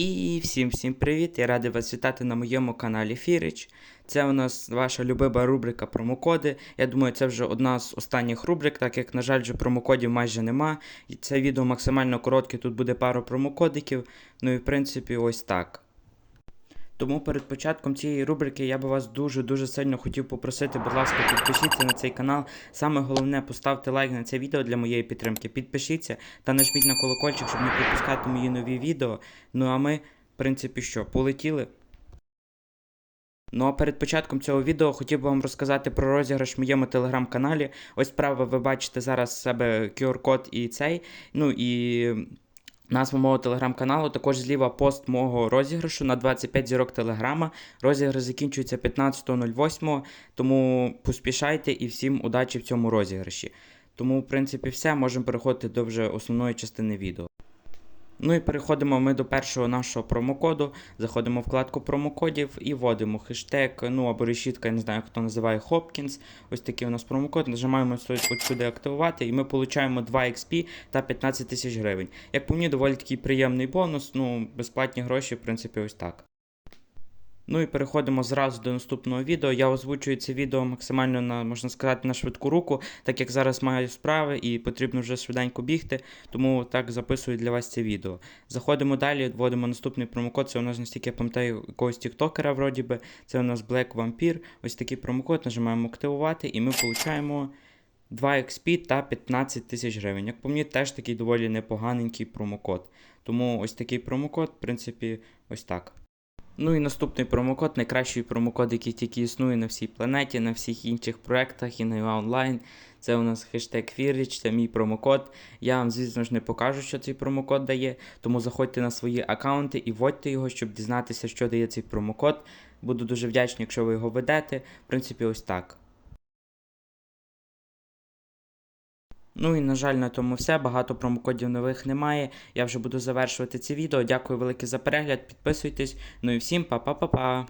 І всім всім привіт! Я радий вас вітати на моєму каналі Фірич. Це у нас ваша любима рубрика промокоди. Я думаю, це вже одна з останніх рубрик, так як, на жаль, вже промокодів майже нема. І це відео максимально коротке, тут буде пару промокодиків. Ну і в принципі, ось так. Тому перед початком цієї рубрики я би вас дуже-дуже сильно хотів попросити, будь ласка, підпишіться на цей канал. Саме головне, поставте лайк на це відео для моєї підтримки. Підпишіться та нажміть на колокольчик, щоб не пропускати мої нові відео. Ну а ми, в принципі, що, полетіли? Ну а перед початком цього відео хотів би вам розказати про розіграш в моєму телеграм-каналі. Ось справа ви бачите зараз себе QR-код і цей. Ну і Назва мого телеграм-каналу, також зліва пост мого розіграшу на 25 зірок телеграма. Розіграш закінчується 15.08, тому поспішайте і всім удачі в цьому розіграші. Тому, в принципі, все, можемо переходити до вже основної частини відео. Ну і переходимо ми до першого нашого промокоду. Заходимо в вкладку промокодів і вводимо хештег, ну або решітка, я не знаю, хто називає Hopkins. Ось такий у нас промокод. Нажимаємо сюди активувати, і ми отримуємо 2 XP та 15 тисяч гривень. Як по мені, доволі такий приємний бонус, ну, безплатні гроші, в принципі, ось так. Ну і переходимо зразу до наступного відео. Я озвучую це відео максимально на, можна сказати, на швидку руку, так як зараз маю справи і потрібно вже швиденько бігти, тому так записую для вас це відео. Заходимо далі, вводимо наступний промокод. Це у нас настільки я пам'ятаю якогось тіктокера, вроді би. Це у нас Black Vampire. Ось такий промокод, нажимаємо активувати, і ми получаємо 2 XP та 15 тисяч гривень. Як по мені, теж такий доволі непоганенький промокод. Тому ось такий промокод, в принципі, ось так. Ну і наступний промокод, найкращий промокод, який тільки існує на всій планеті, на всіх інших проектах і на онлайн. Це у нас хештег Фіріч, це мій промокод. Я вам, звісно ж, не покажу, що цей промокод дає, тому заходьте на свої аккаунти і вводьте його, щоб дізнатися, що дає цей промокод. Буду дуже вдячний, якщо ви його ведете. В принципі, ось так. Ну і на жаль, на тому все. Багато промокодів нових немає. Я вже буду завершувати це відео. Дякую велике за перегляд. Підписуйтесь. Ну і всім па-па-па-па.